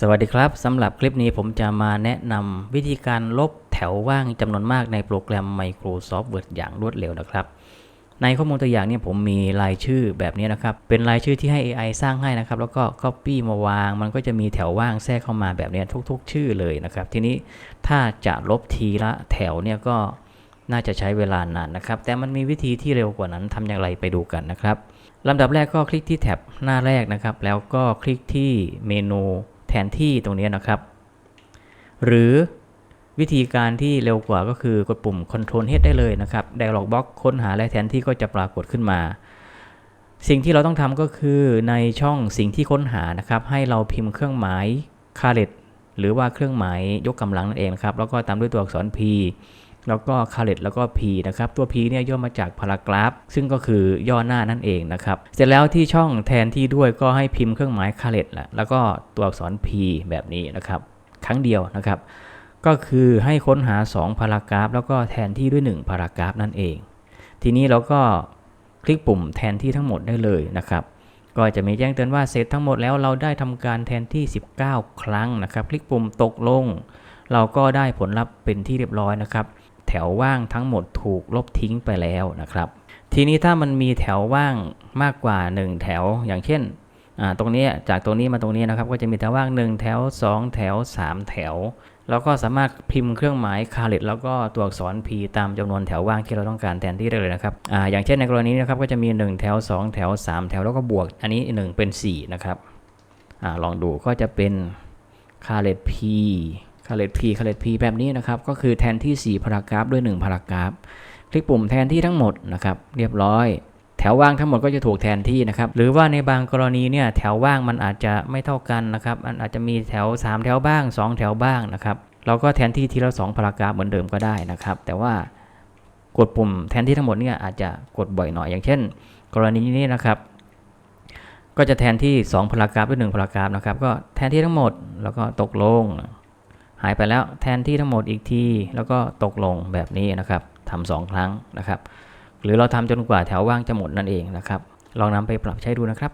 สวัสดีครับสำหรับคลิปนี้ผมจะมาแนะนำวิธีการลบแถวว่างจำนวนมากในโปรแกรม Microsoft Word อย่างรวดเร็วนะครับ ในข้อมูลตัวอย่างเนี่ยผมมีรายชื่อแบบนี้นะครับ เป็นรายชื่อที่ให้ AI สร้างให้นะครับ แล้วก็ Copy มาวาง มันก็จะมีแถวว่างแทรกเข้ามาแบบนี้ทุก ๆ ชื่อเลยนะครับ ทีนี้ถ้าจะลบทีละแถวเนี่ยก็น่าจะใช้เวลานานนะครับ แต่มันมีวิธีที่เร็วกว่านั้นทำอย่างไรไปดูกันนะครับลำดับแรกก็คลิกที่แท็บหน้าแรกนะครับ แล้วก็คลิกที่เมนู นที่ตรงนี้นะครับ หรือวิธีการที่เร็วกว่าก็คือกดปุ่ม Ctrl H ได้เลยนะครับ Dialog Box ค้นหาและแทนที่ก็จะปรากฏขึ้นมา สิ่งที่เราต้องทำก็คือในช่องสิ่งที่ค้นหานะครับ ให้เราพิมพ์เครื่องหมาย c a r e t หรือว่าเครื่องหมายยกกำลังนั่นเองครับ แล้วก็ตามด้วยตัวอักษร P แล้วก็ c a r e t แล้วก็ P นะครับ ตัว P เนี่ยย่อมาจาก paragraph ซึ่งก็คือย่อหน้านั่นเองนะครับ เสร็จแล้วที่ช่องแทนที่ด้วยก็ให้พิมพ์เครื่องหมาย c a r e t แล้วก็ตัวอักษร P แบบนี้นะครับ ครั้งเดียวนะครับ ก็คือให้ค้นหา 2 พารากราฟ แล้วก็แทนที่ด้วย 1 พารากราฟนั่นเอง ทีนี้เราก็คลิกปุ่มแทนที่ทั้งหมดได้เลยนะครับ ก็จะมีแจ้งเตือนว่าเสร็จทั้งหมดแล้วเราได้ทำการแทนที่ 19 ครั้งนะครับ คลิกปุ่มตกลง เราก็ได้ผลลัพธ์เป็นที่เรียบร้อยนะครับ แถวว่างทั้งหมดถูกลบทิ้งไปแล้วนะครับ ทีนี้ถ้ามันมีแถวว่างมากกว่า 1 แถวอย่างเช่นตรงนี้จากตรงนี้มาตรงนี้นะครับ ก็จะมีแถวว่าง 1 แถว 2 แถว 3 แถวเราก็สามารถพิมพ์เครื่องหมายคาเลตแล้วก็ตัวอักษร P ตามจำนวนแถวว่างที่เราต้องการแทนที่ได้เลยนะครับออย่างเช่นในกรณีนี้นะครับก็จะมี 1 แถว 2 แถว 3 แถวแล้วก็บวก อันนี้ 1 เป็น 4 นะครับอลองดูก็จะเป็นคาเลต P คาเลต P คาเลต P แบบนี้นะครับ ก็คือแทนที่ 4 พารากราฟด้วย 1 พารากราฟ คลิกปุ่มแทนที่ทั้งหมดนะครับ เรียบร้อย แถวว่างทั้งหมดก็จะถูกแทนที่นะครับ หรือว่าในบางกรณีเนี่ยแถวว่างมันอาจจะไม่เท่ากันนะครับ มันอาจจะมีแถว 3 แถวบ้าง 2 แถวบ้างนะครับ เราก็แทนที่ทีละ 2 พารากราฟเหมือนเดิมก็ได้นะครับ แต่ว่ากดปุ่มแทนที่ทั้งหมดเนี่ยอาจจะกดบ่อยหน่อย อย่างเช่น กรณีนี้นะครับ ก็จะแทนที่ 2 พารากราฟด้วย1พารากราฟนะครับ ก็แทนที่ทั้งหมดแล้วก็ตกลง หายไปแล้วแทนที่ทั้งหมดอีกที แล้วก็ตกลงแบบนี้นะครับทำสองครั้งนะครับ หรือเราทำจนกว่าแถวว่างจะหมดนั่นเองนะครับ ลองนำไปปรับใช้ดูนะครับ